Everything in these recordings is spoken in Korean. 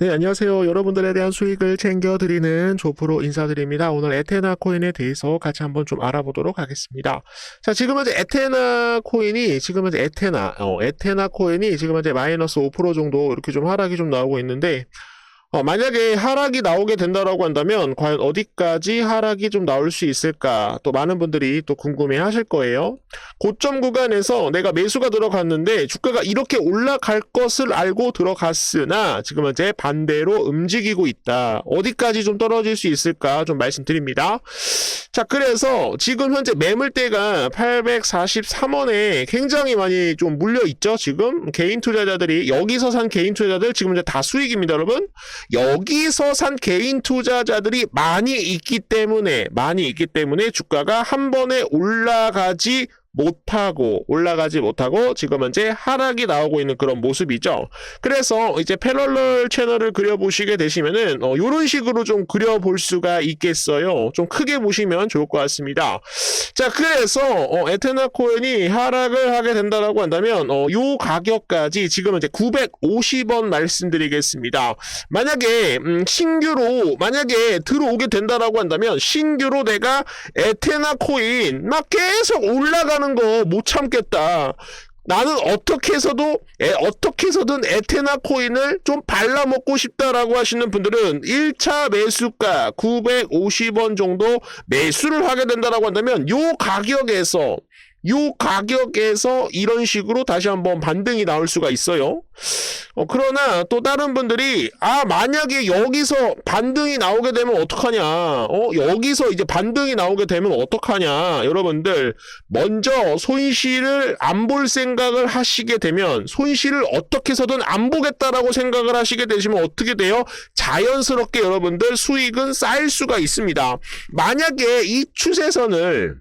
네, 안녕하세요. 여러분들에 대한 수익을 챙겨드리는 조프로 인사드립니다. 오늘 에테나 코인에 대해서 같이 한번 좀 알아보도록 하겠습니다. 자, 지금 현재 에테나 코인이, 지금 현재 에테나, 어, 에테나 코인이 지금 현재 마이너스 5% 정도 이렇게 좀 하락이 좀 나오고 있는데, 어, 만약에 하락이 나오게 된다라고 한다면 과연 어디까지 하락이 좀 나올 수 있을까? 또 많은 분들이 또 궁금해 하실 거예요. 고점 구간에서 내가 매수가 들어갔는데 주가가 이렇게 올라갈 것을 알고 들어갔으나 지금 현재 반대로 움직이고 있다. 어디까지 좀 떨어질 수 있을까 좀 말씀드립니다. 자, 그래서 지금 현재 매물대가 843원에 굉장히 많이 좀 물려 있죠. 지금 개인 투자자들이 여기서 산 개인 투자자들 지금 현재 다 수익입니다, 여러분. 여기서 산 개인 투자자들이 많이 있기 때문에 많이 있기 때문에 주가가 한 번에 올라가지 못하고 올라가지 못하고 지금 현재 하락이 나오고 있는 그런 모습이죠. 그래서 이제 패럴럴 채널을 그려보시게 되시면은 어, 이런 식으로 좀 그려볼 수가 있겠어요. 좀 크게 보시면 좋을 것 같습니다. 자, 그래서 어, 에테나 코인이 하락을 하게 된다라고 한다면 어, 요 가격까지 지금 이제 950원 말씀드리겠습니다. 만약에 음, 신규로 만약에 들어오게 된다라고 한다면 신규로 내가 에테나 코인 막 계속 올라가 는 거 못 참겠다. 나는 어떻게 해서도 에, 어떻게 해서든 에테나 코인을 좀 발라먹고 싶다라고 하시는 분들은 1차 매수가 950원 정도 매수를 하게 된다라고 한다면 요 가격에서 요 가격에서 이런 식으로 다시 한번 반등이 나올 수가 있어요. 어, 그러나 또 다른 분들이 아 만약에 여기서 반등이 나오게 되면 어떡하냐? 어 여기서 이제 반등이 나오게 되면 어떡하냐? 여러분들 먼저 손실을 안 볼 생각을 하시게 되면 손실을 어떻게 해서든 안 보겠다라고 생각을 하시게 되시면 어떻게 돼요? 자연스럽게 여러분들 수익은 쌓일 수가 있습니다. 만약에 이 추세선을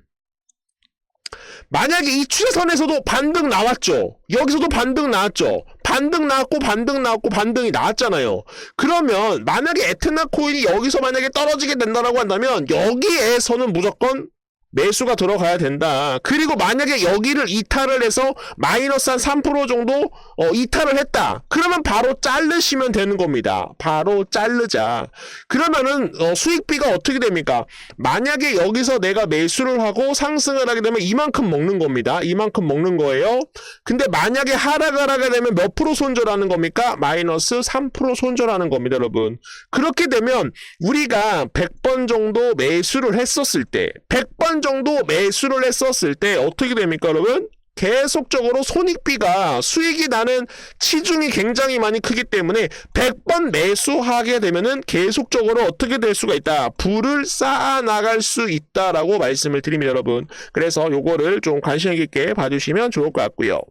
만약에 이 추세선에서도 반등 나왔죠. 여기서도 반등 나왔죠. 반등 나왔고 반등 나왔고 반등이 나왔잖아요. 그러면 만약에 에테나 코인이 여기서 만약에 떨어지게 된다라고 한다면 여기에서는 무조건 매수가 들어가야 된다. 그리고 만약에 여기를 이탈을 해서 마이너스 한 3% 정도 어, 이탈을 했다. 그러면 바로 자르시면 되는 겁니다. 바로 자르자. 그러면은 어, 수익비가 어떻게 됩니까? 만약에 여기서 내가 매수를 하고 상승을 하게 되면 이만큼 먹는 겁니다. 이만큼 먹는 거예요. 근데 만약에 하락을 하게 되면 몇 프로 손절하는 겁니까? 마이너스 3% 손절하는 겁니다, 여러분. 그렇게 되면 우리가 100번 정도 매수를 했었을 때 100번 정도 매수를 했었을 때 어떻게 됩니까, 여러분? 계속적으로 손익비가 수익이 나는 치중이 굉장히 많이 크기 때문에 100번 매수하게 되면은 계속적으로 어떻게 될 수가 있다. 불을 쌓아 나갈 수 있다라고 말씀을 드립니다, 여러분. 그래서 요거를 좀 관심 있게 봐주시면 좋을 것 같고요.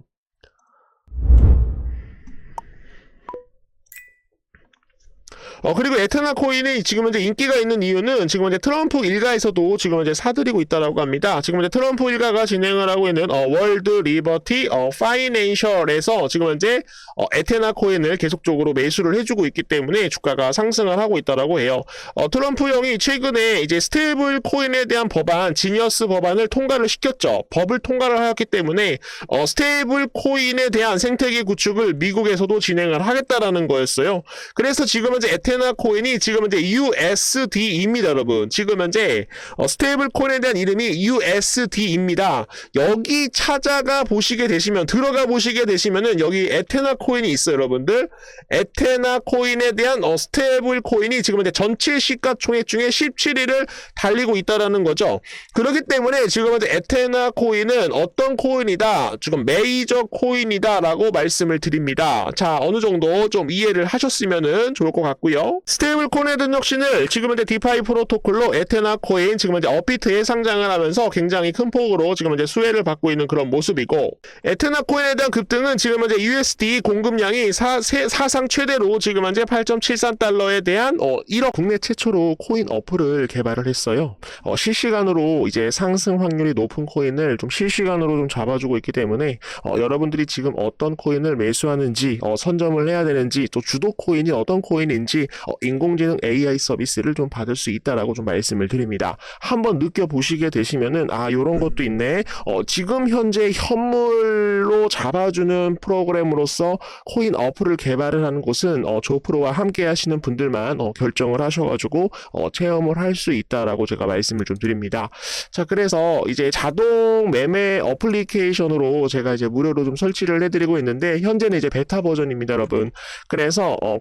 어, 그리고 에테나 코인이 지금 현재 인기가 있는 이유는 지금 현재 트럼프 일가에서도 지금 현재 사들이고 있다라고 합니다. 지금 현재 트럼프 일가가 진행을 하고 있는 어, 월드 리버티 어, 파이낸셜에서 지금 현재 어, 에테나 코인을 계속적으로 매수를 해주고 있기 때문에 주가가 상승을 하고 있다라고 해요. 어, 트럼프 형이 최근에 이제 스테이블 코인에 대한 법안, 지니어스 법안을 통과를 시켰죠. 법을 통과를 하였기 때문에 어, 스테이블 코인에 대한 생태계 구축을 미국에서도 진행을 하겠다라는 거였어요. 그래서 지금 현재 에테나 코인이 지금 현재 USD입니다, 여러분. 지금 현재 어, 스테이블 코인에 대한 이름이 USD입니다. 여기 찾아가 보시게 되시면 들어가 보시게 되시면은 여기 에테나 코인이 있어요, 여러분들. 에테나 코인에 대한 어, 스테이블 코인이 지금 현재 전체 시가총액 중에 17위를 달리고 있다라는 거죠. 그렇기 때문에 지금 현재 에테나 코인은 어떤 코인이다, 지금 메이저 코인이다라고 말씀을 드립니다. 자, 어느 정도 좀 이해를 하셨으면은 좋을 것 같고요. 스테이블 코인의 등록신을 지금 현재 디파이 프로토콜로 에테나 코인 지금 현재 업비트에 상장을 하면서 굉장히 큰 폭으로 지금 현재 수혜를 받고 있는 그런 모습이고 에테나 코인에 대한 급등은 지금 현재 USD 공급량이 사, 세, 사상 최대로 지금 현재 8.73달러에 대한 어, 1억 국내 최초로 코인 어플을 개발을 했어요. 어, 실시간으로 이제 상승 확률이 높은 코인을 좀 실시간으로 좀 잡아주고 있기 때문에 어, 여러분들이 지금 어떤 코인을 매수하는지 어, 선점을 해야 되는지 또 주도 코인이 어떤 코인인지 어, 인공지능 AI 서비스를 좀 받을 수 있다라고 좀 말씀을 드립니다. 한번 느껴보시게 되시면은 아 요런 것도 있네. 어, 지금 현재 현물로 잡아주는 프로그램으로서 코인 어플을 개발을 하는 곳은 어, 조프로와 함께 하시는 분들만 어, 결정을 하셔가지고 어, 체험을 할 수 있다라고 제가 말씀을 좀 드립니다. 자 그래서 이제 자동 매매 어플리케이션으로 제가 이제 무료로 좀 설치를 해드리고 있는데 현재는 이제 베타 버전입니다, 여러분. 그래서 어,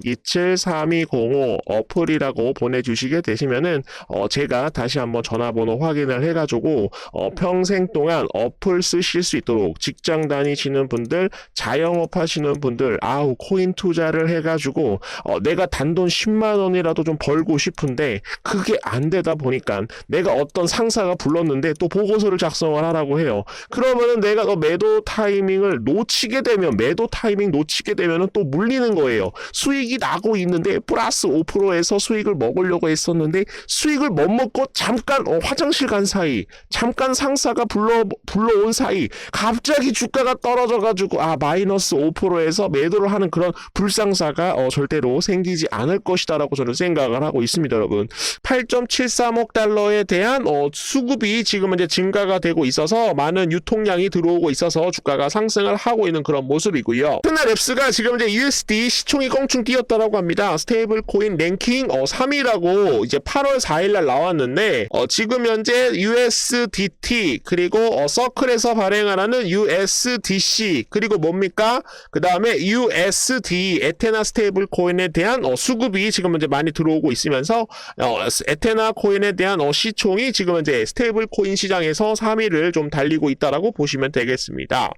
010-9627-3205 어플이라고 보내주시게 되시면은 어, 제가 다시 한번 전화번호 확인을 해가지고 어, 평생 동안 어플 쓰실 수 있도록 직장 다니시는 분들, 자영업 하시는 분들, 아우 코인 투자를 해가지고 어, 내가 단돈 10만 원이라도 좀 벌고 싶은데 그게 안 되다 보니까 내가 어떤 상사가 불렀는데 또 보고서를 작성을 하라고 해요. 그러면은 내가 너 매도 타이밍을 놓치게 되면 매도 타이밍 놓치게 되면은 또 물리는 거예요. 수익 이 나고 있는데 플러스 5%에서 수익을 먹으려고 했었는데 수익을 못 먹고 잠깐 어, 화장실 간 사이 잠깐 상사가 불러 불러온 사이 갑자기 주가가 떨어져 가지고 아 마이너스 5%에서 매도를 하는 그런 불상사가 어, 절대로 생기지 않을 것이다라고 저는 생각을 하고 있습니다, 여러분. 8.73억 달러에 대한 어, 수급이 지금 이제 증가가 되고 있어서 많은 유통량이 들어오고 있어서 주가가 상승을 하고 있는 그런 모습이고요. 테나 랩스가 지금 이제 USD 시총이 껑충 뛰 었다라고 합니다. 스테이블 코인 랭킹 어, 3위라고 이제 8월 4일 날 나왔는데 어, 지금 현재 USDT 그리고 어, 서클에서 발행을 하는 USDC 그리고 뭡니까? 그 다음에 USD 에테나 스테이블 코인에 대한 어, 수급이 지금 이제 많이 들어오고 있으면서 어, 에테나 코인에 대한 어, 시총이 지금 이제 스테이블 코인 시장에서 3위를 좀 달리고 있다라고 보시면 되겠습니다.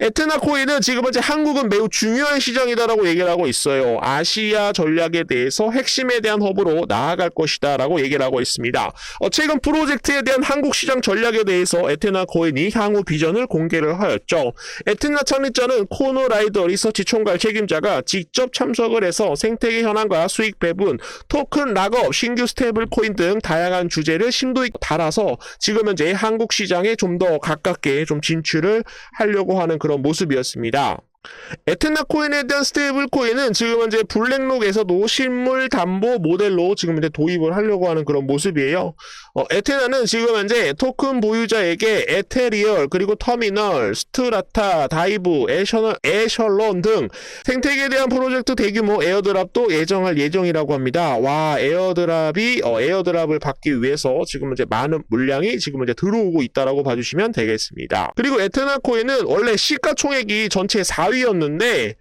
에테나 코인은 지금 현재 한국은 매우 중요한 시장이다라고 얘기를 하고 있어요. 아시아 전략에 대해서 핵심에 대한 허브로 나아갈 것이다 라고 얘기를 하고 있습니다. 어, 최근 프로젝트에 대한 한국 시장 전략에 대해서 에테나 코인이 향후 비전을 공개를 하였죠. 에테나 창립자는 코노 라이더 리서치 총괄 책임자가 직접 참석을 해서 생태계 현황과 수익 배분, 토큰 락업, 신규 스테이블 코인 등 다양한 주제를 심도 있게 달아서 지금 현재 한국 시장에 좀 더 가깝게 좀 진출을 하려고 하는 그런 모습이었습니다. 에테나 코인에 대한 스테이블 코인은 지금 현재 블랙록에서도 실물 담보 모델로 지금 이제 도입을 하려고 하는 그런 모습이에요. 어, 에테나는 지금 현재 토큰 보유자에게 에테리얼 그리고 터미널, 스트라타, 다이브, 에셔널, 에셜론 등 생태계에 대한 프로젝트 대규모 에어드랍도 예정할 예정이라고 합니다. 와 에어드랍이 어, 에어드랍을 받기 위해서 지금 이제 많은 물량이 지금 이제 들어오고 있다라고 봐주시면 되겠습니다. 그리고 에테나 코인은 원래 시가총액이 전체 4 위였는데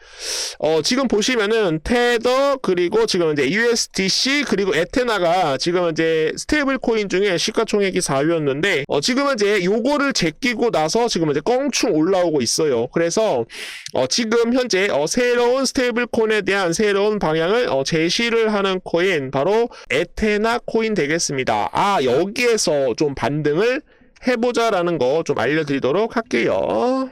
어, 지금 보시면은 테더 그리고 지금 이제 USDC 그리고 에테나가 지금 이제 스테이블 코인 중에 시가총액이 4위였는데 어, 지금 이제 요거를 제끼고 나서 지금 이제 껑충 올라오고 있어요. 그래서 어, 지금 현재 어, 새로운 스테이블 코인에 대한 새로운 방향을 어, 제시를 하는 코인 바로 에테나 코인 되겠습니다. 아 여기에서 좀 반등을 해보자라는 거 좀 알려드리도록 할게요.